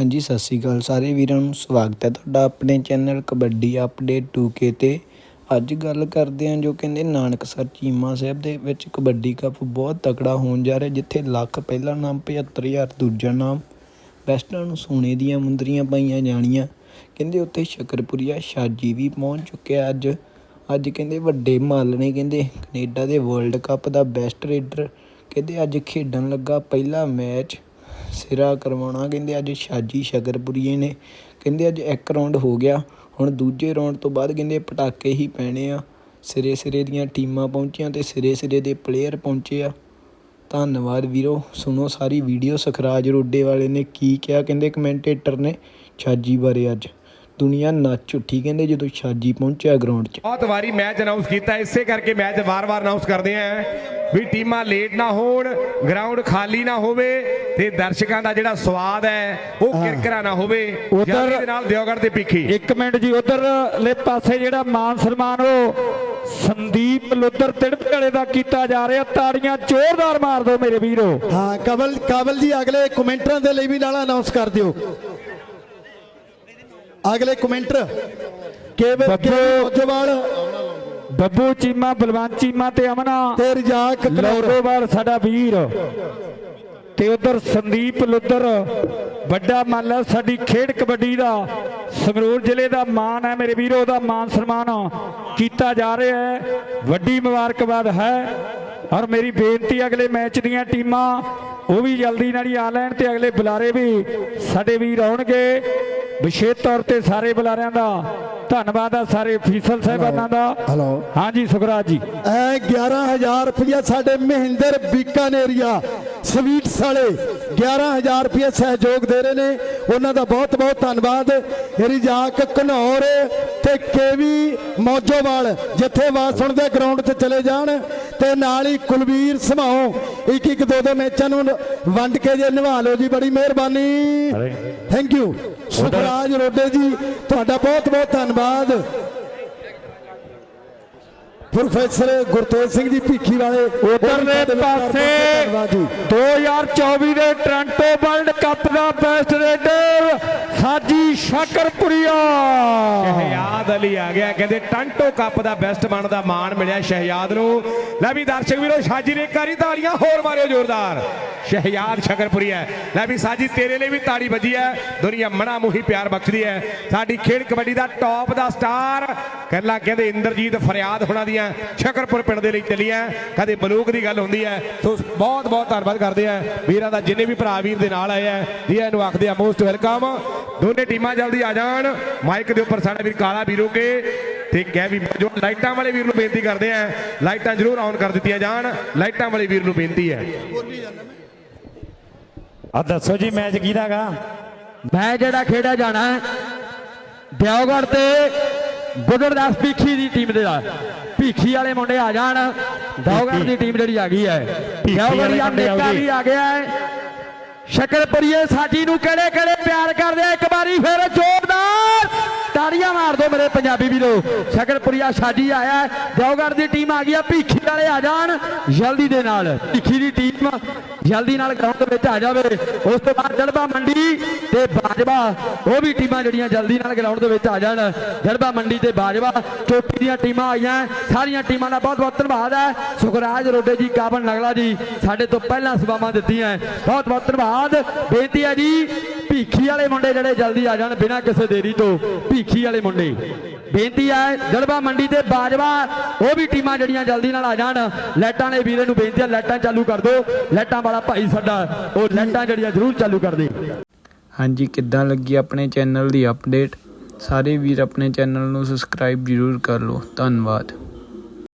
ਹਾਂਜੀ, ਸਤਿ ਸ਼੍ਰੀ ਅਕਾਲ ਸਾਰੇ ਵੀਰਾਂ ਨੂੰ। ਸਵਾਗਤ ਹੈ ਤੁਹਾਡਾ ਆਪਣੇ ਚੈਨਲ ਕਬੱਡੀ ਅਪਡੇਟ 2K ਤੇ। ਅੱਜ ਗੱਲ ਕਰਦੇ ਹਾਂ ਜੋ ਕਹਿੰਦੇ ਨਾਨਕਸਰ ਚੀਮਾ ਸਾਹਿਬ ਦੇ ਵਿੱਚ ਕਬੱਡੀ ਕੱਪ ਬਹੁਤ ਤਕੜਾ ਹੋਣ ਜਾ ਰਿਹਾ, ਜਿੱਥੇ ਲੱਖ ਪਹਿਲਾ ਨਾਮ 75000 ਦੂਜਾ ਨਾਮ, ਬੈਸਟਾਂ ਨੂੰ ਸੋਨੇ ਦੀਆਂ ਮੁੰਦਰੀਆਂ ਪਾਈਆਂ ਜਾਣੀਆਂ। ਕਹਿੰਦੇ ਉੱਥੇ ਸ਼ਕਰਪੁਰੀਆ ਸ਼ਾਜੀ ਵੀ ਪਹੁੰਚ ਚੁੱਕਿਆ ਅੱਜ। ਅੱਜ ਕਹਿੰਦੇ ਵੱਡੇ ਮੱਲ ਨੇ ਕਹਿੰਦੇ, ਕੈਨੇਡਾ ਦੇ ਵਰਲਡ ਕੱਪ ਦਾ ਬੈਸਟ ਰੇਡਰ। ਕਹਿੰਦੇ ਅੱਜ ਖੇਡਣ ਲੱਗਾ ਪਹਿਲਾ ਮੈਚ ਸਿਰਾ ਕਰਵਾਉਣਾ। ਕਹਿੰਦੇ ਅੱਜ ਸ਼ਾਜੀ ਸ਼ਕਰਪੁਰੀਏ ਨੇ। ਕਹਿੰਦੇ ਅੱਜ ਇੱਕ ਰਾਉਂਡ ਹੋ ਗਿਆ। ਹੁਣ ਦੂਜੇ ਰਾਉਂਡ ਤੋਂ ਬਾਅਦ ਕਹਿੰਦੇ ਪਟਾਕੇ ਹੀ ਪੈਣੇ ਆ। ਸਿਰੇ ਸਿਰੇ ਦੀਆਂ ਟੀਮਾਂ ਪਹੁੰਚੀਆਂ ਤੇ ਸਿਰੇ ਸਿਰੇ ਦੇ ਪਲੇਅਰ ਪਹੁੰਚੇ ਆ। ਧੰਨਵਾਦ ਵੀਰੋ। ਸੁਣੋ ਸਾਰੀ ਵੀਡੀਓ ਸਖਰਾਜ ਰੋਡੇ ਵਾਲੇ ਨੇ ਕੀ ਕਿਹਾ। ਕਹਿੰਦੇ ਕਮੈਂਟੇਟਰ ਨੇ ਛਾਜੀ ਬਾਰੇ ਅੱਜ। ਦੁਨੀਆ ਨੱਚ ਉੱਠੀ ਕਹਿੰਦੇ ਜਦੋਂ ਛਾਜੀ ਪਹੁੰਚਿਆ ਗਰਾਊਂਡ 'ਚ। ਬਹੁਤ ਵਾਰੀ ਮੈਚ ਅਨਾਉਂਸ ਕੀਤਾ। ਇਸੇ ਕਰਕੇ ਮੈਚ ਵਾਰ-ਵਾਰ ਅਨਾਉਂਸ ਕਰਦੇ ਆਂ। ਵੀ ਟੀਮਾਂ ਲੇਟ ਨਾ ਹੋਣ ਗਰਾਊਂਡ ਖਾਲੀ ਨਾ ਹੋਵੇ ਤੇ ਦਰਸ਼ਕਾਂ ਦਾ ਜਿਹੜਾ ਸਵਾਦ ਹੈ ਉਹ ਕਿਰਕਰਾ ਨਾ ਹੋਵੇ। ਉੱਧਰ- ਦੇ ਨਾਲ ਦਿਓਗੜ ਤੇ ਪਿੱਖੀ ਇੱਕ ਮਿੰਟ ਜੀ ਉਧਰਲੇ ਪਾਸੇ ਜਿਹੜਾ ਮਾਨ ਸਨਮਾਨ ਉਹ ਸੰਦੀਪ ਲੁੱਦਰ ਤਿੜਪ ਵਾਲੇ ਦਾ ਕੀਤਾ ਜਾ ਰਿਹਾ। ਤਾੜੀਆਂ ਜ਼ੋਰਦਾਰ ਮਾਰ ਦਿਓ ਮੇਰੇ ਵੀਰੋ। ਹਾਂ ਕਬਲ ਕਾਬਲ ਜੀ ਅਗਲੇ ਕਮੈਂਟਰਾਂ ਦੇ ਲਈ ਵੀ ਨਾਲ ਅਨਾਉਂਸ ਕਰ ਦਿਓ। ਅਗਲੇ ਕਮੈਂਟਰ ਕੇਵਲ। ਕੇਵਲ ਬੱਬੂ ਚੀਮਾ ਬਲਵੰਤ ਚੀਮਾ ਤੇ ਅਮਨਾ। ਤੇ ਰਜਾਕ ਕਨੌਰ ਲੋਗੋਵਾਲ ਸਾਡਾ ਵੀਰ। ਤੇ ਉਧਰ ਸੰਦੀਪ ਲੁੱਦਰ ਵੱਡਾ ਮੱਲ ਹੈ ਸਾਡੀ ਖੇਡ ਕਬੱਡੀ ਦਾ। ਸੰਗਰੂਰ ਜ਼ਿਲ੍ਹੇ ਦਾ ਮਾਣ ਹੈ ਮੇਰੇ ਵੀਰੋ ਦਾ ਮਾਨ ਸਨਮਾਨ ਕੀਤਾ ਜਾ ਰਿਹਾ ਹੈ। ਵੱਡੀ ਮੁਬਾਰਕਬਾਦ ਹੈ। ਔਰ ਮੇਰੀ ਬੇਨਤੀ ਅਗਲੇ ਮੈਚ ਦੀਆਂ ਟੀਮਾਂ ਉਹ ਵੀ ਜਲਦੀ ਨਾਲ ਹੀ ਆ ਲੈਣ ਤੇ ਅਗਲੇ ਬੁਲਾਰੇ ਵੀ ਸਾਡੇ ਵੀਰ ਆਉਣਗੇ। ਵਿਸ਼ੇਸ਼ ਤੌਰ ਤੇ ਸਾਰੇ ਬੁਲਾਰਿਆਂ ਦਾ ਧੰਨਵਾਦ ਆ ਸਾਰੇ ਫੀਸਲ ਸਾਹਿਬਾਨਾਂ ਦਾ। ਹੈਲੋ ਹਾਂਜੀ ਸੁਖਰਾਜ ਜੀ। ਐ 11000 ਰੁਪਇਆ ਸਾਡੇ ਮਹਿੰਦਰ ਬੀਕਾਨੇਰੀਆ ਸਵੀਟਸ ਵਾਲੇ। 11000 ਰੁਪਇਆ ਸਹਿਯੋਗ ਦੇ ਰਹੇ ਨੇ। ਉਹਨਾਂ ਦਾ ਬਹੁਤ ਬਹੁਤ ਧੰਨਵਾਦ। ਰਿਜਾਕ ਘਨੌਰ ਤੇ ਕੇਵੀ ਮੌਜੋਵਾਲ ਜਿੱਥੇ ਵਾਸਣ ਦੇ ਗਰਾਊਂਡ ਤੇ ਚਲੇ ਜਾਣ। ਤੇ ਨਾਲ ਹੀ ਕੁਲਵੀਰ ਸਮਾਓ ਇੱਕ ਇੱਕ ਦੋ ਦੋ ਮੈਚਾਂ ਨੂੰ ਵੰਡ ਕੇ ਜੇ ਨਿਭਾ ਲਓ ਜੀ ਬੜੀ ਮਿਹਰਬਾਨੀ। ਥੈਂਕ ਯੂ ਸੁਖਰਾਜ ਰੋਡੇ ਜੀ ਤੁਹਾਡਾ ਬਹੁਤ ਬਹੁਤ ਧੰਨਵਾਦ। ਪ੍ਰੋਫੈਸਰ ਗੁਰਤੇਜ ਸਿੰਘ ਜੀ ਭੀਖੀ ਵਾਲੇ ਉਧਰਲੇ ਪਾਸੇ ਧੰਨਵਾਦ ਜੀ। 2024 ਦੇ ਟ੍ਰਾਂਟੋ ਵਰਲਡ ਕੱਪ ਦਾ ਬੈਸਟ ਰੇਡਰ ਸਾਜੀ ਸ਼ਾਕਰਪੁਰੀਆ। ਸ਼ਹਿਯਾਦ ਅਲੀ ਆ ਗਿਆ, ਕਹਿੰਦੇ ਟੰਟੋ ਕੱਪ ਦਾ ਬੈਸਟ ਮਨ ਦਾ ਮਾਣ ਮਿਲਿਆ ਸ਼ਹਿਯਾਦ ਨੂੰ। ਲੈ ਵੀ ਦਰਸ਼ਕ ਵੀਰੋ, ਸਾਜੀ ਨੇ ਕਰੀ ਤਾੜੀਆਂ, ਹੋਰ ਮਾਰਿਓ ਜ਼ੋਰਦਾਰ। ਸ਼ਹਿਯਾਦ ਸ਼ਕਰਪੁਰੀ ਲੈ ਵੀ ਸਾਜੀ, ਤੇਰੇ ਲਈ ਵੀ ਤਾੜੀ ਵੱਜੀ ਹੈ। ਦੁਨੀਆ ਮਣਾ ਮੁਹੀ ਪਿਆਰ ਬਖਸ਼ਦੀ ਹੈ। ਸਾਡੀ ਖੇਡ ਕਬੱਡੀ ਦਾ ਟੌਪ ਦਾ ਸਟਾਰ ਕਹਿੰਦਾ, ਕਹਿੰਦੇ ਇੰਦਰਜੀਤ ਫਰਿਆਦ ਹੋਣਾ ਦੀਆਂ ਸ਼ਕਰਪੁਰ ਪਿੰਡ ਦੇ ਲਈ ਚੱਲੀਆਂ। ਕਦੇ ਬਲੂਕ ਦੀ ਗੱਲ ਹੁੰਦੀ ਹੈ। ਸੋ ਬਹੁਤ ਬਹੁਤ ਧੰਨਵਾਦ ਕਰਦੇ ਆ। ਵੀਰਾਂ ਦਾ ਜਿੰਨੇ ਵੀ ਭਰਾ ਵੀਰ ਦੇ ਨਾਲ ਆਏ ਆ, ਜੀ, ਇਹਨੂੰ ਆਖਦੇ ਆ ਮੋਸਟ ਵੈਲਕਮ ਦੋਨੇ ਟੀਮਾਂ ਜਲਦੀ ਆ ਜਾਣ। ਮਾਈਕ ਦੇ ਉੱਪਰ ਸਾਡਾ ਵੀਰ ਕਾਲਾ ਵੀਰੋਗੇ ਤੇ ਕਹਿ ਵੀ ਜੋ ਲਾਈਟਾਂ ਵਾਲੇ ਵੀਰ ਨੂੰ ਬੇਨਤੀ ਕਰਦੇ ਆ। ਲਾਈਟਾਂ ਜ਼ਰੂਰ ਆਨ ਕਰ ਦਿੱਤੀਆਂ ਜਾਣ। ਲਾਈਟਾਂ ਵਾਲੇ ਵੀਰ ਨੂੰ ਬੇਨਤੀ ਹੈ। ਆ ਦੱਸੋ ਜੀ ਮੈਚ ਕਿਹਦਾਗਾ ਮੈਂ ਜਿਹੜਾ ਖੇਡਿਆ ਜਾਣਾ ਹੈ, ਦਿਓਗੜ ਤੇ ਗੁਰਦਾਸ ਭੀਖੀ ਦੀ ਟੀਮ ਦੇ ਨਾਲ। ਭੀਖੀ ਵਾਲੇ ਮੁੰਡੇ ਆ ਜਾਣ ਦਿਓਗੜ ਦੀ ਟੀਮ ਜਿਹੜੀ ਆ ਗਈ ਹੈ। ਦਿਓਗੜ ਵਾਲੇ ਦਾ ਜੀ। ਵੀ ਆ ਗਿਆ ਹੈ। ਸ਼ਕਰਪੁਰੀਏ ਸਾਡੀ ਨੂੰ ਕਿਹੜੇ ਕਿਹੜੇ ਪਿਆਰ ਕਰਦੇ ਆ? ਇੱਕ ਵਾਰੀ ਫਿਰ ਜ਼ੋਰਦਾਰ ਤਾੜੀਆਂ ਮਾਰ ਦਿਓ ਮੇਰੇ ਪੰਜਾਬੀ ਵੀਰੋ। ਸ਼ਕਰਪੁਰੀਆ ਸਾਜੀ ਆਇਆ ਦਿਓਗੜ ਦੀ ਟੀਮ ਆ ਗਈ ਆ। ਭੀਖੀ ਵਾਲੇ ਆ ਜਾਣ। ਜਲਦੀ ਦੇ ਨਾਲ। ਭੀਖੀ ਦੀ ਟੀਮ ਜਲਦੀ ਨਾਲ ਗਰਾਊਂਡ ਦੇ ਵਿੱਚ ਆ ਜਾਵੇ। ਉਸ ਤੋਂ ਬਾਅਦ ਜਲਬਾ ਮੰਡੀ ਤੇ ਬਾਜਵਾ, ਉਹ ਵੀ ਟੀਮਾਂ ਜਿਹੜੀਆਂ ਜਲਦੀ ਨਾਲ ਗਰਾਊਂਡ ਦੇ ਵਿੱਚ ਆ ਜਾਣ। ਜਲਬਾ ਮੰਡੀ ਤੇ ਬਾਜਵਾ, ਚੋਟੀ ਦੀਆਂ ਟੀਮਾਂ ਆਈਆਂ ਸਾਰੀਆਂ ਟੀਮਾਂ ਦਾ ਬਹੁਤ ਬਹੁਤ ਧੰਨਵਾਦ ਹੈ। ਸੁਖਰਾਜ ਰੋਡੇ ਜੀ ਕਾਬਨ ਨਗਲਾ ਜੀ, ਸਾਡੇ ਤੋਂ ਪਹਿਲਾਂ ਸੇਵਾਵਾਂ ਦਿੱਤੀਆਂ ਬਹੁਤ ਬਹੁਤ ਧੰਨਵਾਦ। ਬੇਨਤੀ ਹੈ ਜੀ ਭੀਖੀ ਵਾਲੇ ਮੁੰਡੇ ਜਿਹੜੇ ਜਲਦੀ ਆ ਜਾਣ ਬਿਨਾਂ ਕਿਸੇ ਦੇਰੀ ਤੋਂ, ਭੀਖੀ ਵਾਲੇ ਮੁੰਡੇ। ਬੇਨਤੀ ਹੈ ਜਲਬਾ ਮੰਡੀ ਤੇ ਬਾਜਵਾ, ਉਹ ਵੀ ਟੀਮਾਂ ਜਿਹੜੀਆਂ ਜਲਦੀ ਨਾਲ ਆ ਜਾਣ। ਲਾਈਟਾਂ ਵਾਲੇ ਵੀਰੇ ਨੂੰ ਬੇਨਤੀ ਹੈ ਲਾਈਟਾਂ ਚਾਲੂ ਕਰ ਦਿਓ। ਲਾਈਟਾਂ ਵਾਲਾ ਭਾਈ ਸਾਡਾ, ਉਹ ਲਾਈਟਾਂ ਜਿਹੜੀਆਂ ਜ਼ਰੂਰ ਚਾਲੂ ਕਰ ਦੇ। ਹਾਂਜੀ, ਕਿੱਦਾਂ ਲੱਗੀ ਆਪਣੇ ਚੈਨਲ ਦੀ ਅਪਡੇਟ ਸਾਰੇ ਵੀਰ ਆਪਣੇ ਚੈਨਲ ਨੂੰ ਸਬਸਕ੍ਰਾਈਬ ਜ਼ਰੂਰ ਕਰ ਲਓ। ਧੰਨਵਾਦ।